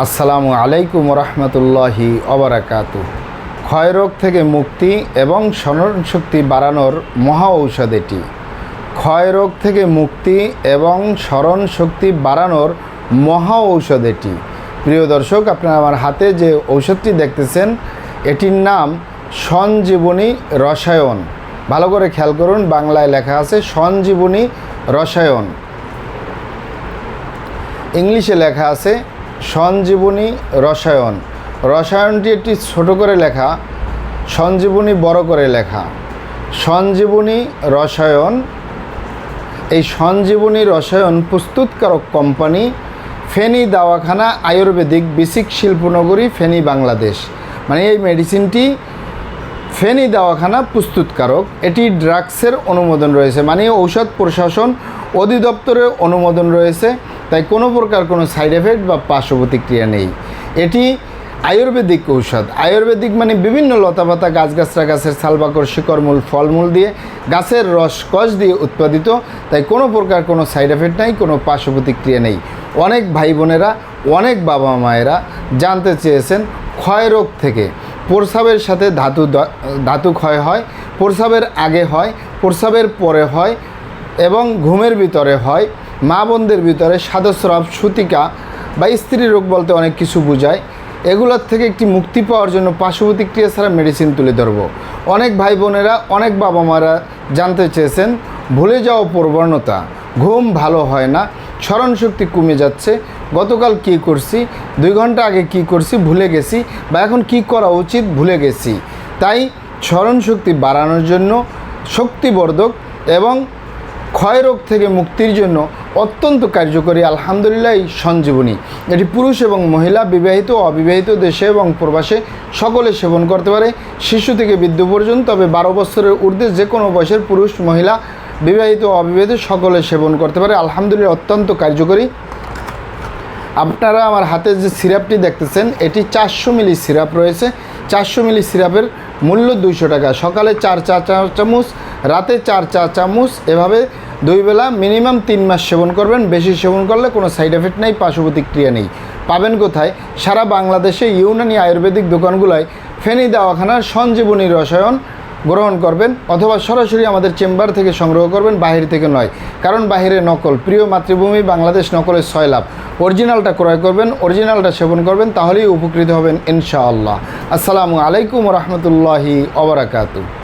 আসসালামু আলাইকুম রহমতুল্লাহি অবরাকাতু ক্ষয়রোগ থেকে মুক্তি এবং স্মরণশক্তি বাড়ানোর মহা ঔষধ এটি। ক্ষয়রোগ থেকে মুক্তি এবং স্মরণ শক্তি বাড়ানোর মহা ঔষধ এটি। প্রিয় দর্শক, আপনারা আমার হাতে যে ঔষধটি দেখতেছেন, এটির নাম সঞ্জীবনী রসায়ন। ভালো করে খেয়াল করুন, বাংলায় লেখা আছে সঞ্জীবনী রসায়ন। ইংলিশে লেখা আছে সঞ্জীবনী রসায়ন। রসায়নটি একটি ছোট করে লেখা, সঞ্জীবনী বড় করে লেখা। সঞ্জীবনী রসায়ন, এই সঞ্জীবনী রসায়ন প্রস্তুতকারক কোম্পানি ফেনী দাওয়াখানা আয়ুর্বেদিক বিসিক শিল্পনগরী, ফেনী বাংলাদেশ। মানে এই মেডিসিনটি ফেনী দাওয়াখানা প্রস্তুতকারক। এটি ড্রাগসের অনুমোদন রয়েছে মানে ঔষধ প্রশাসন অধিদপ্তরের অনুমোদন রয়েছে। তাই কোনো প্রকার কোনো সাইড এফেক্ট বা পার্শ্ব প্রতিক্রিয়া নেই। এটি আয়ুর্বেদিক ঔষধ। আয়ুর্বেদিক মানে বিভিন্ন লতাপাতা, গাছগাছরা গাছের সালবাকর শিকড়মূল, ফলমূল দিয়ে গাছের রস, কষ দিয়ে উৎপাদিত। তাই কোনো প্রকার কোনো সাইড এফেক্ট নাই, কোনো পার্শ্ব প্রতিক্রিয়া নেই। অনেক ভাই বোনেরা, অনেক বাবা মায়েরা জানতে চেয়েছেন ক্ষয় রোগ থেকে। প্রস্রাবের সাথে ধাতু ধাতু ক্ষয় হয়, প্রস্রাবের আগে হয়, প্রস্রাবের পরে হয় এবং ঘুমের ভিতরে হয়। মা বোনদের ভিতরে সাদস্রাব সুতিকা বা স্ত্রী রোগ বলতে অনেক কিছু বোঝায়। এগুলোর থেকে একটি মুক্তি পাওয়ার জন্য পার্শ্ব প্রতিক্রিয়া ছাড়া মেডিসিন তুলে ধরব। অনেক ভাই বোনেরা, অনেক বাবা মারা জানতে চেয়েছেন, ভুলে যাওয়া প্রবণতা, ঘুম ভালো হয় না স্মরণ শক্তি কমে যাচ্ছে, গতকাল কি করছি, দুই ঘণ্টা আগে কি করছি, ভুলে গেছি বা এখন কি করা উচিত, ভুলে গেছি। তাই স্মরণ শক্তি বাড়ানোর জন্য শক্তিবর্ধক এবং ক্ষয়রোগ থেকে মুক্তির জন্য অত্যন্ত কার্যকরী, আলহামদুলিল্লাহ, এই সঞ্জীবনী। এটি পুরুষ এবং মহিলা, বিবাহিত অবিবাহিত দেশে এবং প্রবাসে সকলে সেবন করতে পারে। শিশু থেকে বৃদ্ধ পর্যন্ত, তবে বারো বছরের ঊর্ধ্বে যে কোনো বয়সের পুরুষ, মহিলা, বিবাহিত অবিবাহিত সকলে সেবন করতে পারে। আলহামদুলিল্লাহ, অত্যন্ত কার্যকরী। আপনারা আমার হাতে যে সিরাপটি দেখতেছেন, এটি চারশো মিলি সিরাপ রয়েছে। চারশো মিলি সিরাপের মূল্য দুইশো টাকা। সকালে চার চা চা চামচ রাতে চার চা চামচ এভাবে দুই বেলা মিনিমাম তিন মাস সেবন করবেন, বেশি সেবন করলে কোনো সাইড এফেক্ট নেই পার্শ্ব প্রতিক্রিয়া নেই। পাবেন কোথায়? সারা বাংলাদেশে ইউনানি আয়ুর্বেদিক দোকানগুলোয় ফেনী দাওয়াখানার সঞ্জীবনী রসায়ন গ্রহণ করবেন অথবা সরাসরি আমাদের চেম্বার থেকে সংগ্রহ করবেন, বাহির থেকে নয়। কারণ বাহিরে নকল। প্রিয় মাতৃভূমি বাংলাদেশ, নকলের ছয় লাভ। অরিজিনালটা ক্রয় করবেন, অরিজিনালটা সেবন করবেন, তাহলেই উপকৃত হবেন ইনশাআল্লাহ। আসসালামু আলাইকুম রহমতুল্লাহি অবরাকাতু